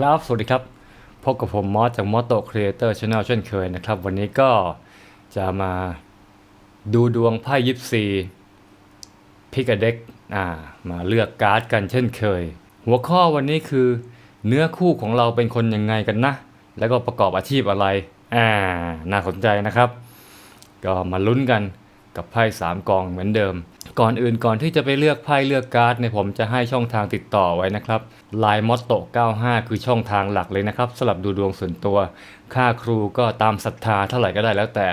ครับ สวัสดีครับ พบกับผมมอสจากมอสโตครีเอเตอร์ช n แนลเช่นเคยนะครับ วันนี้ก็จะมาดูดวงไพ่ยิปซีพิกเด็กอ่ามาเลือกการ์ดกันเช่นเคย หัวข้อวันนี้คือ เนื้อคู่ของเราเป็นคนยังไงกันนะ แล้วก็ประกอบอาชีพอะไรอ่าน่าสนใจนะครับ ก็มาลุ้นกัน กับไพ่สามกองเหมือนเดิม ก่อนอื่นก่อนที่จะไปเลือกไพ่เลือกการ์ดเนี่ยผมจะให้ช่องทางติดต่อไว้นะครับ Line m o t t o 95 คือช่องทางหลักเลยนะครับสำหรับดูดวงส่วนตัว ค่าครูก็ตามศรัทธาเท่าไหร่ก็ได้แล้วแต่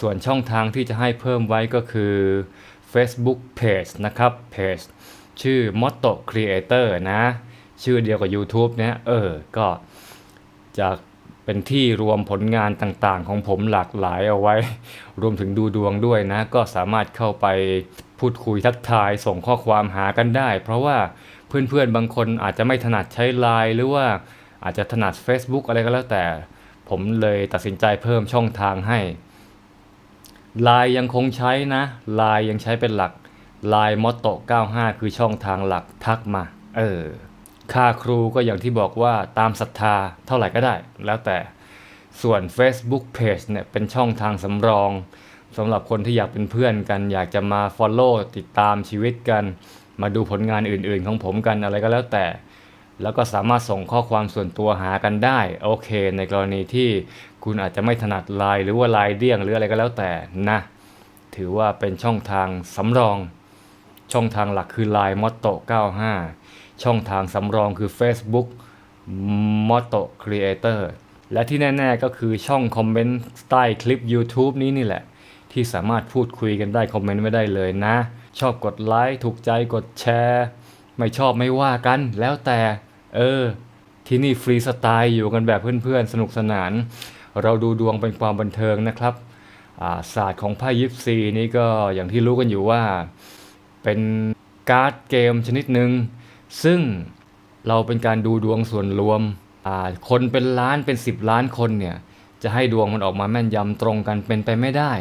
ส่วนช่องทางที่จะให้เพิ่มไว้ก็คือ Facebook Page นะครับ Page ชื่อ Motto Creator นะ ชื่อเดียวกับ YouTube เนี่ยเออก็จะ เป็นที่รวมผลงานต่างๆ ของผมหลากหลายเอาไว้ รวมถึงดูดวงด้วยนะ ก็สามารถเข้าไปพูดคุยทักทายส่งข้อความหากันได้ เพราะว่าเพื่อนๆ บางคนอาจจะไม่ถนัดใช้ Line หรือว่าอาจจะถนัด Facebook อะไรก็แล้วแต่ ผมเลยตัดสินใจเพิ่มช่องทางให้ Line ยังคงใช้นะ Line ยังใช้เป็นหลัก Line m o t t o 95 คือช่องทางหลักทักมา เออ ค่าครูก็อย่างที่บอกว่าตามศรัทธาเท่าไหร่ก็ได้ แล้วแต่ส่วน Facebook Page เนี่ยเป็นช่องทางสำรองสำหรับคนที่อยากเป็นเพื่อนกัน อยากจะมา Follow ติดตามชีวิตกัน มาดูผลงานอื่นๆ ของผมกันอะไรก็แล้วแต่ แล้วก็สามารถส่งข้อความส่วนตัวหากันได้ โอเค ในกรณีที่คุณอาจจะไม่ถนัดไลน์หรือว่าไลน์เดี่ยงหรืออะไรก็แล้วแต่นะ ถือว่าเป็นช่องทางสำรอง ช่องทางหลักคือ Line m o t t o 95 ช่องทางสำรองคือ Facebook m o t o Creator และที่แน่ ๆ ก็คือช่องคอมเมนต์ใต้คลิป YouTube นี้นี่แหละ ที่สามารถพูดคุยกันได้คอมเมนต์ไว้ได้เลยนะ ชอบกดไลค์ถูกใจกดแชร์ ไม่ชอบไม่ว่ากันแล้วแต่ เออ ที่นี่ฟรีสไตล์อยู่กันแบบเพื่อน ๆ สนุกสนาน เราดูดวงเป็นความบันเทิงนะครับาศาสตร์ของไพ่ยิปซีนี่ก็อย่างที่รู้กันอยู่ว่า เป็นการ์ดเกมชนิดหนึ่ง ซึ่งเราเป็นการดูดวงส่วนรวม คนเป็นล้านเป็น 10 ล้านคนเนี่ยจะให้ดวงมันออกมาแม่นยำตรงกันเป็นไปไม่ได้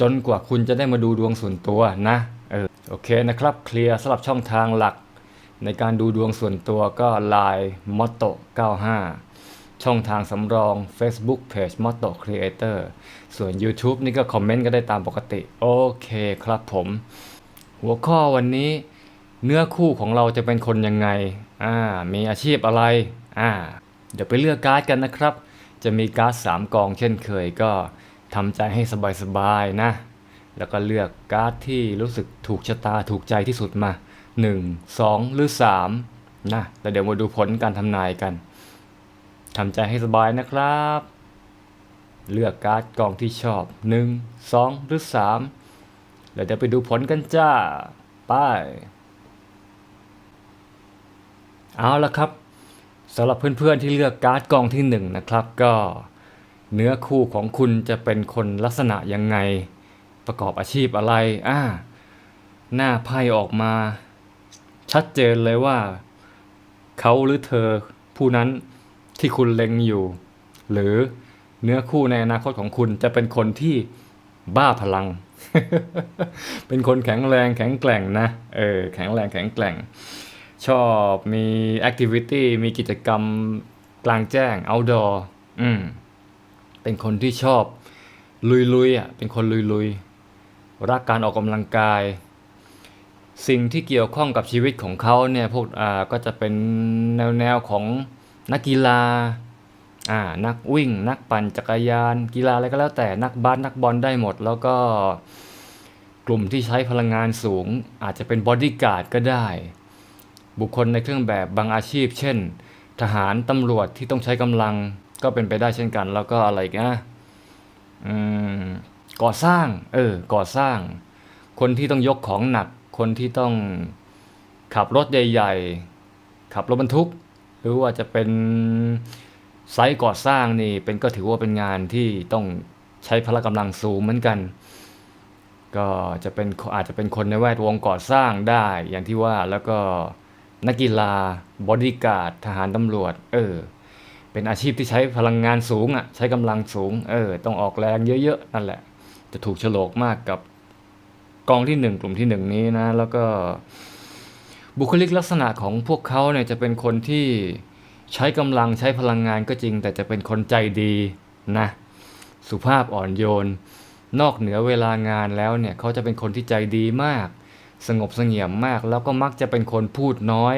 จนกว่าคุณจะได้มาดูดวงส่วนตัวนะเออโอเคนะครับ เคลียร์สำหรับช่องทางหลัก ในการดูดวงส่วนตัวก็ Line m o t o 95 ช่องทางสำรอง Facebook Page m o t o Creator ส่วน YouTube นี่ก็คอมเมนต์ก็ได้ตามปกติ โอเคครับผม หัวข้อวันนี้ เนื้อคู่ของเราจะเป็นคนยังไงอ่ามีอาชีพอะไรอ่าเดี๋ยวไปเลือกการ์ดกันนะครับ จะมีการ์ดสามกองเช่นเคยก็ทำใจให้สบายๆนะ แล้วก็เลือกการ์ดที่รู้สึกถูกชะตาถูกใจที่สุดมา 1 2 หรือ 3 นะแล้วเดี๋ยวมาดูผลการทำนายกันทำใจให้สบายนะครับ เลือกการ์ดกองที่ชอบ 1 2 หรือ 3 แล้วเดี๋ยวไปดูผลกันจ้า ไป เอาละครับสำหรับเพื่อนๆที่เลือกการ์ดกองที่หนึ่งนะครับ ก็เนื้อคู่ของคุณจะเป็นคนลักษณะยังไงประกอบอาชีพอะไรอ่าหน้าไพ่ออกมา ชัดเจนเลยว่า เขาหรือเธอผู้นั้นที่คุณเล็งอยู่ หรือเนื้อคู่ในอนาคตของคุณจะเป็นคนที่บ้าพลัง เป็นคนแข็งแรงแข็งแกร่งนะเออแข็งแรงแข็งแกร่ง ชอบมีแอคทิวิตี้มีกิจกรรมกลางแจ้ง outdoor อืมเป็นคนที่ชอบลุยๆอะเป็นคนลุยๆ รักการออกกำลังกาย สิ่งที่เกี่ยวข้องกับชีวิตของเขาเนี่ยพวกอ่าก็จะเป็นแนวแนวของนักกีฬาอ่านักวิ่ง นักปั่นจักรยาน กีฬาอะไรก็แล้วแต่นักบาสนักบอลได้หมด แล้วก็กลุ่มที่ใช้พลังงานสูง อาจจะเป็นบอดี้การ์ดก็ได้ บุคคลในเครื่องแบบบางอาชีพ เช่น ทหารตำรวจที่ต้องใช้กำลังก็เป็นไปได้เช่นกัน แล้วก็อะไรกันนะก่อสร้าง เออ ก่อสร้าง คนที่ต้องยกของหนัก คนที่ต้องขับรถใหญ่ ๆ ขับรถบรรทุก หรือว่าจะเป็นไซต์ก่อสร้างนี่เป็นก็ถือว่าเป็นงานที่ต้องใช้พละกำลังสูงเหมือนกัน ก็จะเป็นอาจจะเป็นคนในแวดวงก่อสร้างได้อย่างที่ว่าแล้วก็ นักกีฬาบอดี้การ์ดทหารตำรวจ เออ เป็นอาชีพที่ใช้พลังงานสูงอะ ใช้กำลังสูง เออ ต้องออกแรงเยอะๆ นั่นแหละ จะถูกฉลกมากกับกองที่หนึ่งกลุ่มที่หนึ่งนี้นะ แล้วก็บุคลิกลักษณะของพวกเขาเนี่ยจะเป็นคนที่ใช้กำลังใช้พลังงานก็จริง แต่จะเป็นคนใจดีนะ สุภาพอ่อนโยน นอกเหนือเวลางานแล้วเนี่ยเขาจะเป็นคนที่ใจดีมาก สงบเสงี่ยมมาก แล้วก็มักจะเป็นคนพูดน้อย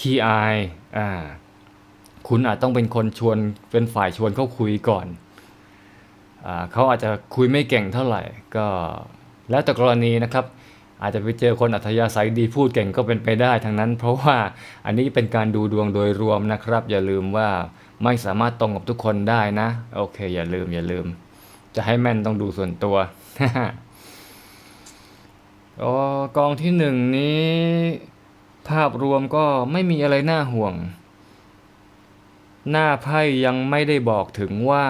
ขี้อายอ่าคุณอาจต้องเป็นคนชวนเป็นฝ่ายชวนเขาคุยก่อนอเขาอาจจะคุยไม่เก่งเท่าไหร่ก็แล้วแต่กรณีนะครับ อาจจะไปเจอคนอัธยาศัยดีพูดเก่งก็เป็นไปได้ทั้งนั้น เพราะว่าอันนี้เป็นการดูดวงโดยรวมนะครับ อย่าลืมว่าไม่สามารถตรงกับทุกคนได้นะ โอเค อย่าลืมอย่าลืม จะให้แม่นต้องดูส่วนตัว อ๋อกองที่หนึ่งนี้ ภาพรวมก็ไม่มีอะไรน่าห่วง หน้าไพ่ยังไม่ได้บอกถึงว่า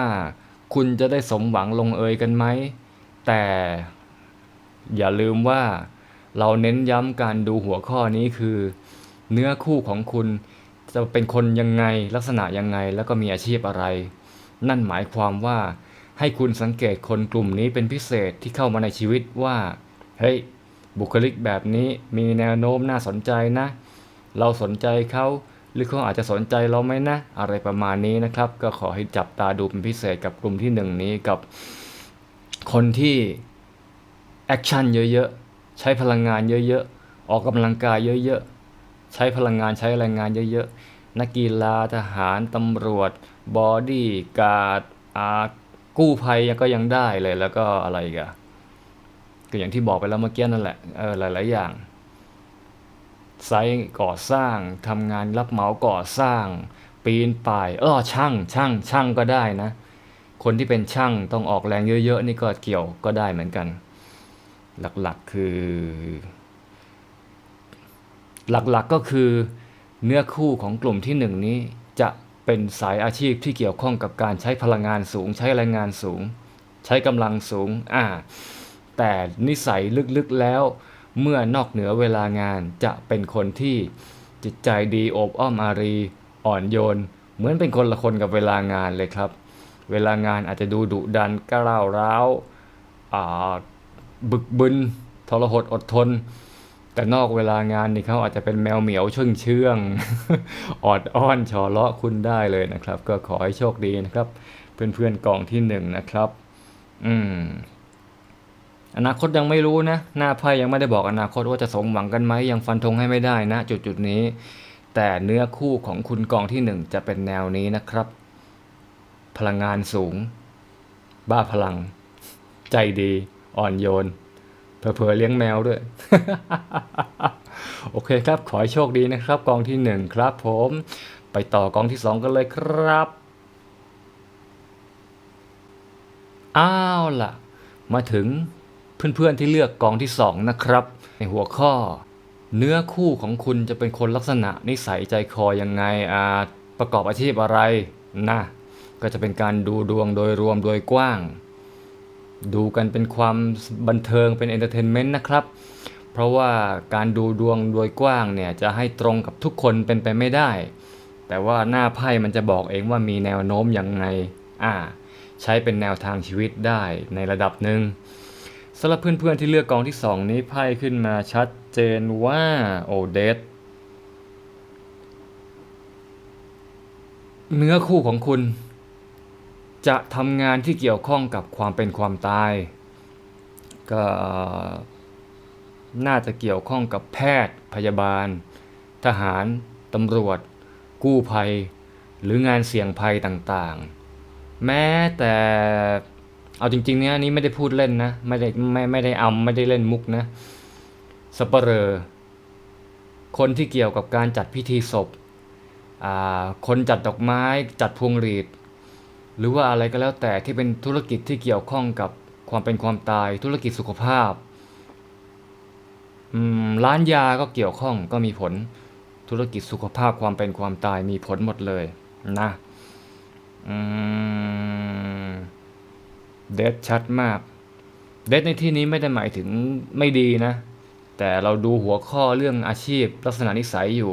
คุณจะได้สมหวังลงเอยกันไหม แต่อย่าลืมว่าเราเน้นย้ำการดูหัวข้อนี้คือ เนื้อคู่ของคุณจะเป็นคนยังไงลักษณะยังไงแล้วก็มีอาชีพอะไร นั่นหมายความว่าให้คุณสังเกตคนกลุ่มนี้เป็นพิเศษที่เข้ามาในชีวิตว่า เฮ้ย บุคลิกแบบนี้มีแนวโน้มน่าสนใจนะ เราสนใจเขาหรือเขาอาจจะสนใจเราไหมนะ อะไรประมาณนี้นะครับ ก็ขอให้จับตาดูเป็นพิเศษกับกลุ่มที่หนึ่งนี้กับคนที่แอคชั่นเยอะๆ ใช้พลังงานเยอะๆ ออกกำลังกายเยอะๆ ใช้พลังงานใช้แรงงานเยอะๆ นักกีฬาทหารตำรวจ บอดี้การ์ดอากู้ภัยก็ยังได้เลยแล้วก็อะไรกัน ก็อย่างที่บอกไปแล้วเมื่อกี้นั่นแหละเออหลาย ๆ อย่างไซต์ก่อสร้างทำงานรับเหมาก่อสร้าง ปีนป่ายเออช่างช่างช่างก็ได้นะ คนที่เป็นช่างต้องออกแรงเยอะ ๆ นี่ก็เกี่ยวก็ได้เหมือนกัน หลักๆคือ หลักๆก็คือเนื้อคู่ของกลุ่มที่หนึ่งนี้จะเป็นสายอาชีพที่เกี่ยวข้องกับการใช้พลังงานสูง ใช้แรงงานสูง ใช้กำลังสูงอ่า แต่นิสัยลึกๆแล้ว เมื่อนอกเหนือเวลางานจะเป็นคนที่จิตใจดีอบอ้อมอารี อ่อนโยน เหมือนเป็นคนละคนกับเวลางานเลยครับ เวลางานอาจจะดูดุดันก้าวร้าวาบึกบึนทรหดอดทน แต่นอกเวลางานนี่เขาอาจจะเป็นแมวเหมียวเชื่องเชื่องออดอ้อนชอเลาะคุณได้เลยนะครับ ก็ขอให้โชคดีนะครับ เพื่อนๆกองที่หนึ่งนะครับ อืม อนาคตยังไม่รู้นะ หน้าไพ่ยังไม่ได้บอกอนาคตว่าจะสมหวังกันไหมยังฟันธงให้ไม่ได้นะ จุดจุดนี้ แต่เนื้อคู่ของคุณกองที่หนึ่งจะเป็นแนวนี้นะครับ พลังงานสูง บ้าพลัง ใจดี อ่อนโยนเผลอๆเลี้ยงแมวด้วย โอเคครับ ขอให้โชคดีนะครับ กองที่หนึ่งครับผม ไปต่อกองที่สองกันเลยครับ อ้าวล่ะ มาถึง เพื่อนๆที่เลือกกองที่สองนะครับ ในหัวข้อ เนื้อคู่ของคุณจะเป็นคนลักษณะนิสัยใจคอยังไงอ่าประกอบอาชีพอะไรนะก็จะเป็นการดูดวงโดยรวมโดยกว้าง ดูกันเป็นความบันเทิงเป็นเอนเตอร์เทนเมนต์นะครับ เพราะว่าการดูดวงโดยกว้างเนี่ยจะให้ตรงกับทุกคนเป็นไปไม่ได้ แต่ว่าหน้าไพ่มันจะบอกเองว่ามีแนวโน้มยังไงอ่าใช้เป็นแนวทางชีวิตได้ในระดับหนึ่ง สำหรับเพื่อนๆที่เลือกกองที่ 2 นี้ไพ่ขึ้นมาชัดเจนว่าโอเดสเนื้อคู่ของคุณ จะทำงานที่เกี่ยวข้องกับความเป็นความตาย ก็น่าจะเกี่ยวข้องกับแพทย์พยาบาล ทหารตำรวจ กู้ภัย หรืองานเสี่ยงภัยต่างๆ แม้แต่ เอาจริงๆเนี่ยอันนี้ไม่ได้พูดเล่นนะ ไม่ได้ไม่ไม่ได้เอำไม่ได้เล่นมุกนะสเปเรอคนที่เกี่ยวกับการจัดพิธีศพอ่าคนจัดดอกไม้จัดพวงหรีด หรือว่าอะไรก็แล้วแต่ที่เป็นธุรกิจที่เกี่ยวข้องกับความเป็นความตายธุรกิจสุขภาพร้านยาก็เกี่ยวข้องก็มีผลธุรกิจสุขภาพความเป็นความตายมีผลหมดเลยนะอืม เดดชัดมากเดดในที่นี้ไม่ได้หมายถึงไม่ดีนะ แต่เราดูหัวข้อเรื่องอาชีพลักษณะนิสัยอยู่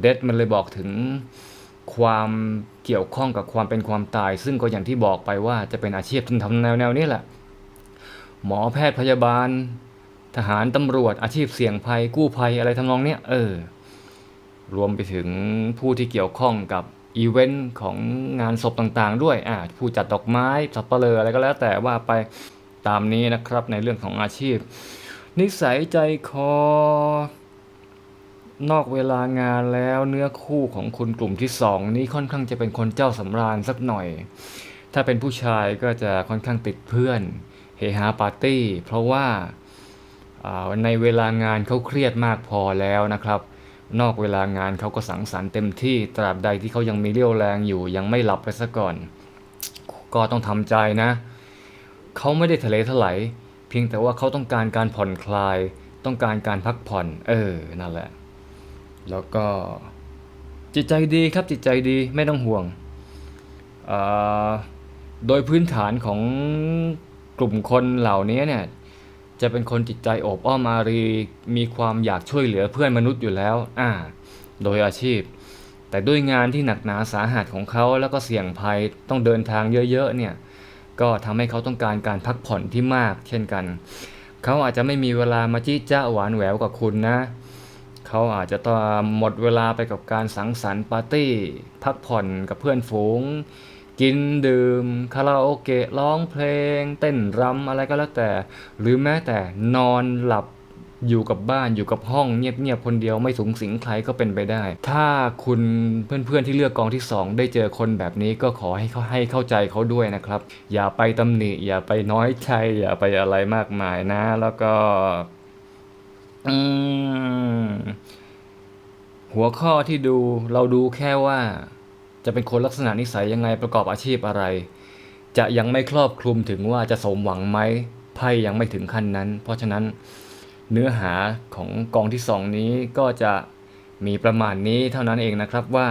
เดดมันเลยบอกถึงความเกี่ยวข้องกับความเป็นความตาย ซึ่งก็อย่างที่บอกไปว่าจะเป็นอาชีพที่ทำแนวแนวนี้แหละ หมอแพทย์พยาบาล ทหารตำรวจอาชีพเสี่ยงภัยกู้ภัยอะไรทำนองเนี้ยเออ รวมไปถึงผู้ที่เกี่ยวข้องกับ อีเวนต์ของงานศพต่างๆ ด้วยอ่าผู้จัดดอกไม้สับปะเลออะไรก็แล้วแต่ว่าไปตามนี้นะครับในเรื่องของอาชีพ นิสัยใจคอ นอกเวลางานแล้วเนื้อคู่ของคุณกลุ่มที่สองนี้ค่อนข้างจะเป็นคนเจ้าสำราญสักหน่อย ถ้าเป็นผู้ชายก็จะค่อนข้างติดเพื่อนเฮฮาปาร์ตี้ เพราะว่าอ่าในเวลางานเขาเครียดมากพอแล้วนะครับ นอกเวลางานเขาก็สังสรรค์เต็มที่ตราบใดที่เขายังมีเรี่ยวแรงอยู่ยังไม่หลับไปซะก่อน ก็ต้องทำใจนะ เขาไม่ได้ทะเลถลายเพียงแต่ว่าเขาต้องการการผ่อนคลาย ต้องการการพักผ่อน เออนั่นแหละ แล้วก็จิตใจดีครับจิตใจดีไม่ต้องห่วง โดยพื้นฐานของกลุ่มคนเหล่านี้เนี่ย จะเป็นคนจิตใจโอบอ้อมอารี มีความอยากช่วยเหลือเพื่อนมนุษย์อยู่แล้ว อ่า โดยอาชีพ แต่ด้วยงานที่หนักหนาสาหัสของเขาแล้วก็เสี่ยงภัยต้องเดินทางเยอะๆเนี่ย ก็ทำให้เขาต้องการการพักผ่อนที่มาก เช่นกัน เขาอาจจะไม่มีเวลามาจี้จ้าหวานแหววกับคุณนะ เขาอาจจะต้องหมดเวลาไปกับการสังสรรค์ปาร์ตี้ พักผ่อนกับเพื่อนฝูง กินดื่มคาราโอเกะร้องเพลง เต้นรำอะไรก็แล้วแต่ หรือแม้แต่นอนหลับอยู่กับบ้านอยู่กับห้องเงียบๆคนเดียวไม่สูงสิงใครก็เป็นไปได้ ถ้าคุณเพื่อนๆที่เลือกกองที่สองได้เจอคนแบบนี้ก็ขอให้เขาให้เข้าใจเขาด้วยนะครับ อย่าไปตำหนิ อย่าไปน้อยใจอย่าไปอะไรมากมายนะ แล้วก็หัวข้อที่ดูเราดูแค่ว่า จะเป็นคนลักษณะนิสัยยังไงประกอบอาชีพอะไร จะยังไม่ครอบคลุมถึงว่าจะสมหวังไหมไพ่ยังไม่ถึงขั้นนั้น เพราะฉะนั้นเนื้อหาของกองที่สองนี้ก็จะมีประมาณนี้เท่านั้นเองนะครับว่า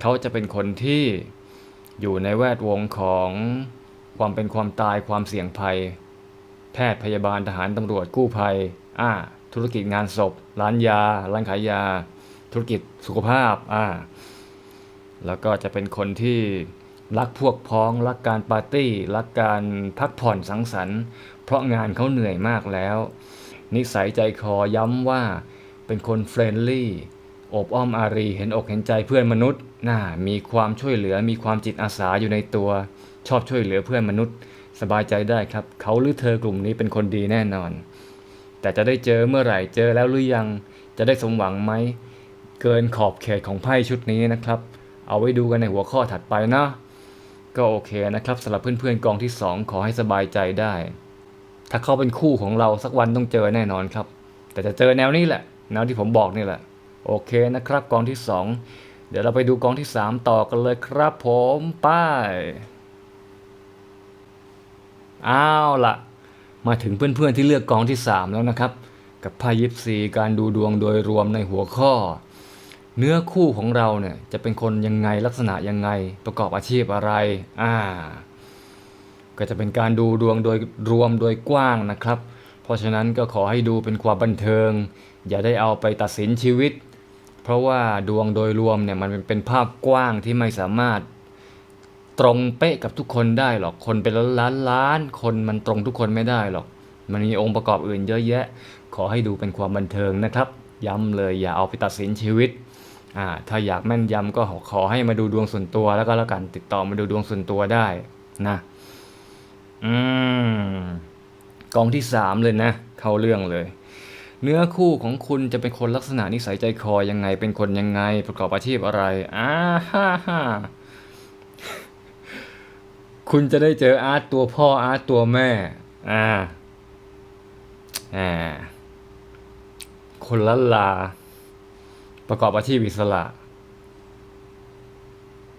เขาจะเป็นคนที่อยู่ในแวดวงของความเป็นความตายความเสี่ยงภัย แพทย์พยาบาลทหารตำรวจกู้ภัยอ่าธุรกิจงานศพ ร้านยา ร้านขายยา ธุรกิจสุขภาพอ่า แล้วก็จะเป็นคนที่รักพวกพ้อง รักการปาร์ตี้ รักการพักผ่อนสังสรรค์ เพราะงานเขาเหนื่อยมากแล้ว นิสัยใจคอย้ำว่าเป็นคนเฟรนลี่อบอ้อมอารีเห็นอกเห็นใจเพื่อนมนุษย์น่ามีความช่วยเหลือมีความจิตอาสาอยู่ในตัว ชอบช่วยเหลือเพื่อนมนุษย์ สบายใจได้ครับ เขาหรือเธอกลุ่มนี้เป็นคนดีแน่นอน แต่จะได้เจอเมื่อไหร่เจอแล้วหรือยัง จะได้สมหวังไหม เกินขอบเขตของไพ่ชุดนี้นะครับ เอาไว้ดูกันในหัวข้อถัดไปนะ ก็โอเคนะครับสำหรับเพื่อนๆกองที่ 2 ขอให้สบายใจได้ ถ้าเขาเป็นคู่ของเราสักวันต้องเจอแน่นอนครับ แต่จะเจอแนวนี้แหละ แนวที่ผมบอกนี่แหละ โอเคนะครับกองที่ 2 เดี๋ยวเราไปดูกองที่ 3 ต่อกันเลยครับผมป้ายอ้าวละมาถึงเพื่อนๆที่เลือกกองที่ 3 แล้วนะครับ กับไพ่ยิปซีการดูดวงโดยรวมในหัวข้อ เนื้อคู่ของเราเนี่ยจะเป็นคนยังไงลักษณะยังไงประกอบอาชีพอะไรอ่าก็จะเป็นการดูดวงโดยรวมโดยกว้างนะครับ เพราะฉะนั้นก็ขอให้ดูเป็นความบันเทิง อย่าได้เอาไปตัดสินชีวิต เพราะว่าดวงโดยรวมเนี่ยมันเป็นภาพกว้างที่ไม่สามารถตรงเป๊ะกับทุกคนได้หรอกคนเป็นล้านล้านๆคนมันตรงทุกคนไม่ได้หรอก มันมีองค์ประกอบอื่นเยอะแยะ ขอให้ดูเป็นความบันเทิงนะครับ ย้ำเลยอย่าเอาไปตัดสินชีวิตอ่าถ้าอยากแม่นยำก็ขอให้มาดูดวงส่วนตัวแล้วก็แล้วกันติดต่อมาดูดวงส่วนตัวได้นะอืมกองที่สามเลยนะ เข้าเรื่องเลย เนื้อคู่ของคุณจะเป็นคนลักษณะนิสัยใจคอยังไง เป็นคนยังไง ประกอบอาชีพอะไรอ่าฮ่าฮ่าคุณจะได้เจออาร์ตตัวพ่ออาร์ตตัวแม่ อ่า อ่า คนละลา ประกอบอาชีพอิสระ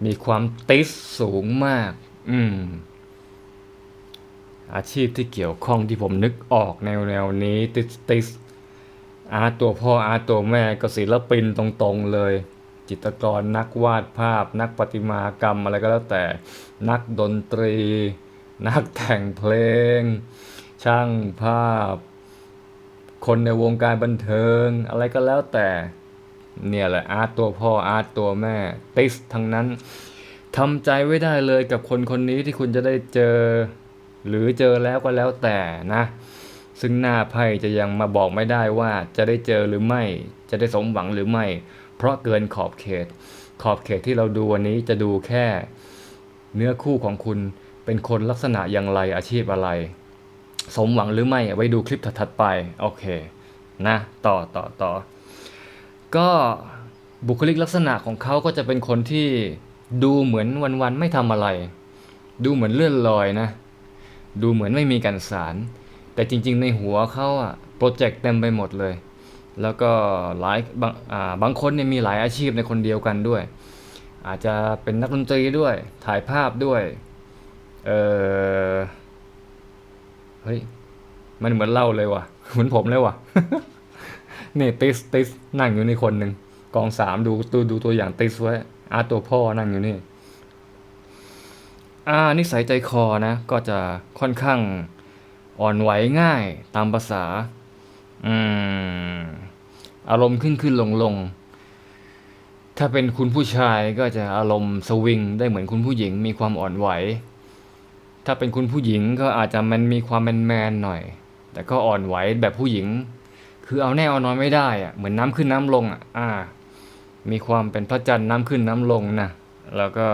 มีความติสสูงมาก อืม อาชีพที่เกี่ยวข้องที่ผมนึกออกแนวแนวๆนี้ ติสติสอาตัวพ่ออาตตัวแม่ก็ศิลปินตรงๆเลย จิตรกรนักวาดภาพ นักประติมากรรมอะไรก็แล้วแต่ นักดนตรี นักแต่งเพลง ช่างภาพ คนในวงการบันเทิง อะไรก็แล้วแต่ เนี่ยแหละอาร์ตตัวพ่ออาร์ตตัวแม่ ติสทั้งนั้นทำใจไว้ได้เลยกับคนคนนี้ที่คุณจะได้เจอ หรือเจอแล้วก็แล้วแต่นะ ซึ่งหน้าไพ่จะยังมาบอกไม่ได้ว่าจะได้เจอหรือไม่ จะได้สมหวังหรือไม่ เพราะเกินขอบเขต ขอบเขตที่เราดูวันนี้จะดูแค่ เนื้อคู่ของคุณเป็นคนลักษณะอย่างไรอาชีพอะไร สมหวังหรือไม่ไว้ดูคลิปถัดๆไป โอเค นะ ต่อต่อต่อก็บุคลิกลักษณะของเขาก็จะเป็นคนที่ดูเหมือนวันๆไม่ทำอะไร ดูเหมือนเลื่อนลอยนะ ดูเหมือนไม่มีการสาร แต่จริงๆในหัวเขาอะโปรเจกต์เต็มไปหมดเลย แล้วก็หลายบางาบางคนเนี่ยมีหลายอาชีพในคนเดียวกันด้วย อาจจะเป็นนักดนตรีด้วย ถ่ายภาพด้วย เออ เฮ้ย มันเหมือนเล่าเลยว่ะ เหมือนผมเลยว่ะ นี่ติสติสนั่งอยู่ในคนหนึ่งกองสามดูดูดูตัวอย่างติสไว้อาตัวพ่อนั่งอยู่นี่อานิสัยใจคอนะ ก็จะค่อนข้างอ่อนไหวง่ายตามภาษา อืม อารมณ์ขึ้นขึ้นลงลงถ้าเป็นคุณผู้ชายก็จะอารมณ์สวิงได้เหมือนคุณผู้หญิงมีความอ่อนไหว ถ้าเป็นคุณผู้หญิงก็อาจจะมันมีความแมนแมนๆหน่อย แต่ก็อ่อนไหวแบบผู้หญิง คือเอาแน่เอานอนไม่ได้อะเหมือนน้ำขึ้นน้ำลงอะอ่า มีความเป็นพระจันทร์น้ำขึ้นน้ำลงนะแล้วก็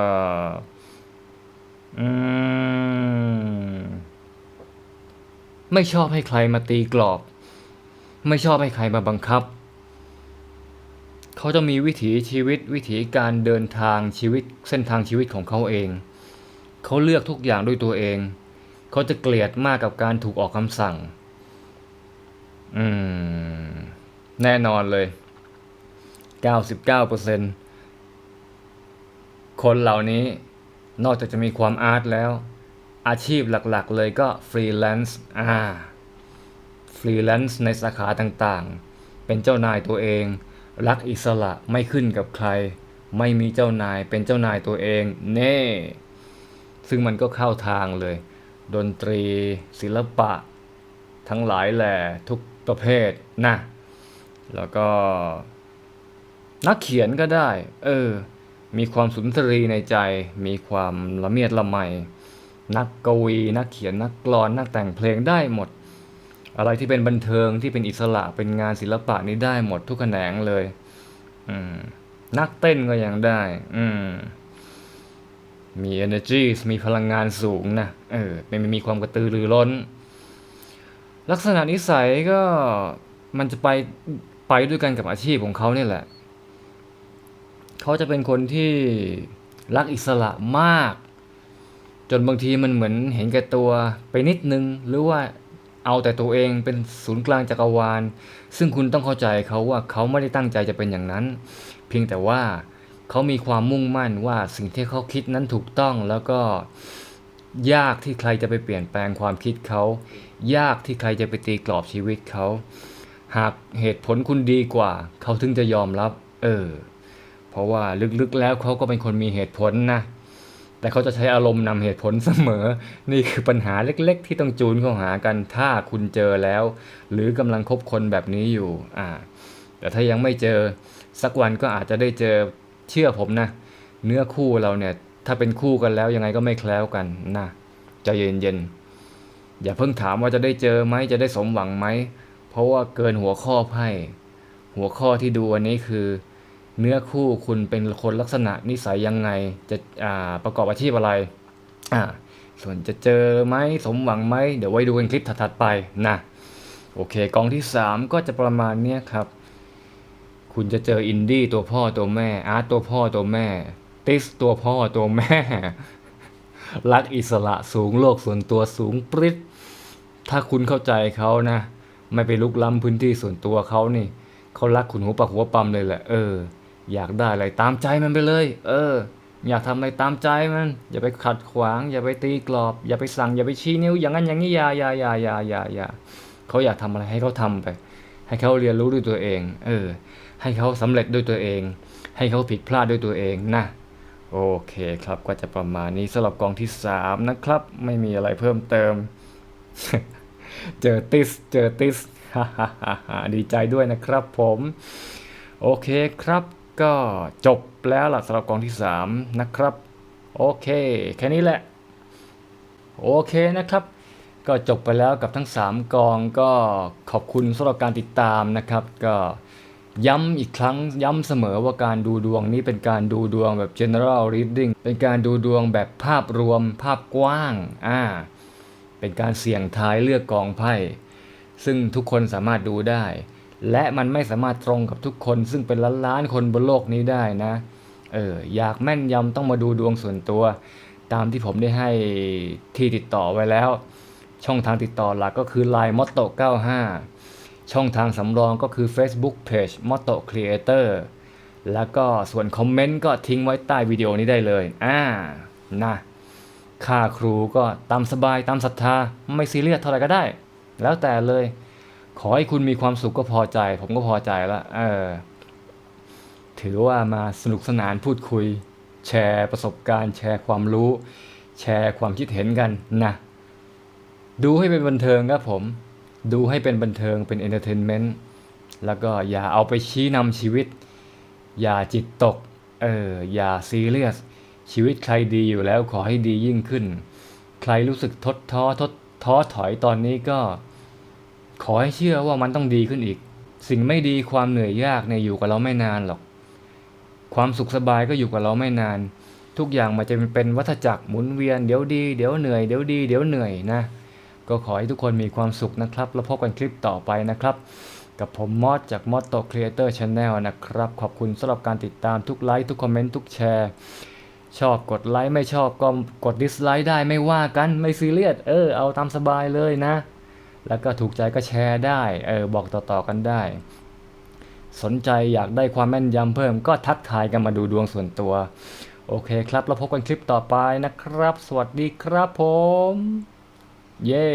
อืมไม่ชอบให้ใครมาตีกรอบ ไม่ชอบให้ใครมาบังคับ เขาจะมีวิถีชีวิตวิถีการเดินทางชีวิตเส้นทางชีวิตของเขาเอง เขาเลือกทุกอย่างด้วยตัวเอง เขาจะเกลียดมากกับการถูกออกคำสั่ง อืม แน่นอนเลย 99%คนเหล่านี้นอกจากจะมีความอาร์ตแล้ว อาชีพหลักๆเลยก็ฟรีแลนซ์อ่าฟรีแลนซ์ในสาขาต่างๆ เป็นเจ้านายตัวเอง รักอิสระไม่ขึ้นกับใคร ไม่มีเจ้านายเป็นเจ้านายตัวเอง เน่ ซึ่งมันก็เข้าทางเลย ดนตรีศิลปะ ทั้งหลายแหล่ทุกประเภทนะ แล้วก็ นักเขียนก็ได้ เออ มีความสุนทรีในใจ มีความละเมียดละไม นักกวี นักเขียน นักกลอน นักแต่งเพลงได้หมด อะไรที่เป็นบันเทิงที่เป็นอิสระเป็นงานศิลปะนี้ได้หมดทุกแขนงเลย อืม นักเต้นก็ยังได้ อืม มี energy มีพลังงานสูงนะ เออเป็นมีความกระตือรือร้น ลักษณะนิสัยก็มันจะไปไปด้วยกันกับอาชีพของเขาเนี่ยแหละ เขาจะเป็นคนที่รักอิสระมาก จนบางทีมันเหมือนเห็นแก่ตัวไปนิดนึง หรือว่าเอาแต่ตัวเองเป็นศูนย์กลางจักรวาล ซึ่งคุณต้องเข้าใจเขาว่าเขาไม่ได้ตั้งใจจะเป็นอย่างนั้น เพียงแต่ว่า เขามีความมุ่งมั่นว่าสิ่งที่เขาคิดนั้นถูกต้องแล้วก็ยากที่ใครจะไปเปลี่ยนแปลงความคิดเขา ยากที่ใครจะไปตีกรอบชีวิตเขา หากเหตุผลคุณดีกว่า เขาถึงจะยอมรับ เออ เพราะว่าลึกๆแล้วเขาก็เป็นคนมีเหตุผลนะ แต่เขาจะใช้อารมณ์นำเหตุผลเสมอ นี่คือปัญหาเล็กๆ ที่ต้องจูนเข้าหากัน ถ้าคุณเจอแล้ว หรือกำลังคบคนแบบนี้อยู่ อ่า แต่ถ้ายังไม่เจอ สักวันก็อาจจะได้เจอ เชื่อผมนะ เนื้อคู่เราเนี่ย ถ้าเป็นคู่กันแล้วยังไงก็ไม่แคล้วกันนะใจเย็นๆอย่าเพิ่งถามว่าจะได้เจอไหมจะได้สมหวังไหม เพราะว่าเกินหัวข้อไพ่หัวข้อที่ดูอันนี้คือ เนื้อคู่คุณเป็นคนลักษณะนิสัยยังไงจะอ่าประกอบอาชีพอะไรอ่าส่วนจะเจอไหมสมหวังไหมเดี๋ยวไว้ดูกันคลิปถัดๆไปนะโอเคกองที่ 3 ก็จะประมาณนี้ครับ คุณจะเจออินดี้ตัวพ่อตัวแม่ อาร์ตตัวพ่อตัวแม่ ติสตัวพ่อตัวแม่ รักอิสระสูงโลกส่วนตัวสูงปริ๊ดถ้าคุณเข้าใจเขานะ ไม่ไปลุกล้ำพื้นที่ส่วนตัวเขานี่เขารักคุณหัวปักหัวปั๊มเลยแหละ เออ อยากได้อะไรตามใจมันไปเลย เออ อยากทำอะไรตามใจมัน อย่าไปขัดขวาง อย่าไปตีกรอบ อย่าไปสั่ง อย่าไปชี้นิ้ว อย่างนั้นอย่างนี้อยาอยาอยาอยาอยาอยาเขาอยากทำอะไรให้เขาทำไป ให้เขาเรียนรู้ด้วยตัวเอง เออ ให้เขาสำเร็จด้วยตัวเอง ให้เขาผิดพลาดด้วยตัวเองนะโอเคครับก็จะประมาณนี้สำหรับกองที่ 3 นะครับ ไม่มีอะไรเพิ่มเติม เจอติสเจอติสฮ่าฮ่าฮ่าดีใจด้วยนะครับผมโอเคครับ ก็จบแล้วล่ะสำหรับกองที่ 3 นะครับ โอเค แค่นี้แหละ โอเคนะครับ ก็จบไปแล้วกับทั้ง 3 กองก็ขอบคุณสำหรับการติดตามนะครับ ก็ ย้ำอีกครั้งย้ำเสมอว่าการดูดวงนี้เป็นการดูดวงแบบ general reading เป็นการดูดวงแบบภาพรวมภาพกว้างอ่าเป็นการเสี่ยงทายเลือกกองไพ่ ซึ่งทุกคนสามารถดูได้ และมันไม่สามารถตรงกับทุกคน ซึ่งเป็นล้านล้านๆคนบนโลกนี้ได้นะเอออยากแม่นยำต้องมาดูดวงส่วนตัว ตามที่ผมได้ให้ที่ติดต่อไว้แล้ว ช่องทางติดต่อหลักก็คือ Line m o t t o 95 ช่องทางสำรองก็คือ Facebook Page m o t o Creator แล้วก็ส่วนคอมเมนต์ก็ทิ้งไว้ใต้วิดีโอนี้ได้เลย อ่า นะ ค่าครูก็ตามสบายตามศรัทธา ไม่ซีเรียสเท่าไหร่ก็ได้ แล้วแต่เลย ขอให้คุณมีความสุขก็พอใจ ผมก็พอใจล้วเออ ถือว่ามาสนุกสนานพูดคุย แชร์ประสบการณ์ แชร์ความรู้ แชร์ความคิดเห็นกันนะ ดูให้เป็นบันเทิงครับผม ดูให้เป็นบันเทิงเป็นเอนเตอร์เทนเมนต์แล้วก็อย่าเอาไปชี้นำชีวิต อย่าจิตตก เออ อย่าซีเรียส ชีวิตใครดีอยู่แล้วขอให้ดียิ่งขึ้น ใครรู้สึกทดท้อทดท้อถอยตอนนี้ก็ ขอให้เชื่อว่ามันต้องดีขึ้นอีก สิ่งไม่ดีความเหนื่อยยากเนี่ยอยู่กับเราไม่นานหรอก ความสุขสบายก็อยู่กับเราไม่นาน ทุกอย่างมันจะเป็นวัฏจักรหมุนเวียนเดี๋ยวดี เดี๋ยวเหนื่อยเดี๋ยวดี เดี๋ยวเหนื่อยนะ ก็ขอให้ทุกคนมีความสุขนะครับ แล้วพบกันคลิปต่อไปนะครับ กับผมมอสจากมอสโตครีเอเตอร์ชาแนลนะครับ ขอบคุณสำหรับการติดตามทุกไลค์ทุกคอมเมนต์ทุกแชร์ชอบกดไลค์ไม่ชอบก็กดดิสไลค์ได้ไม่ว่ากันไม่ซีเรียสเออเอาตามสบายเลยนะ แล้วก็ถูกใจก็แชร์ได้เออบอกต่อๆกันได้ สนใจอยากได้ความแม่นยำเพิ่มก็ทักทายกันมาดูดวงส่วนตัว โอเคครับ แล้วพบกันคลิปต่อไปนะครับ สวัสดีครับผม เย้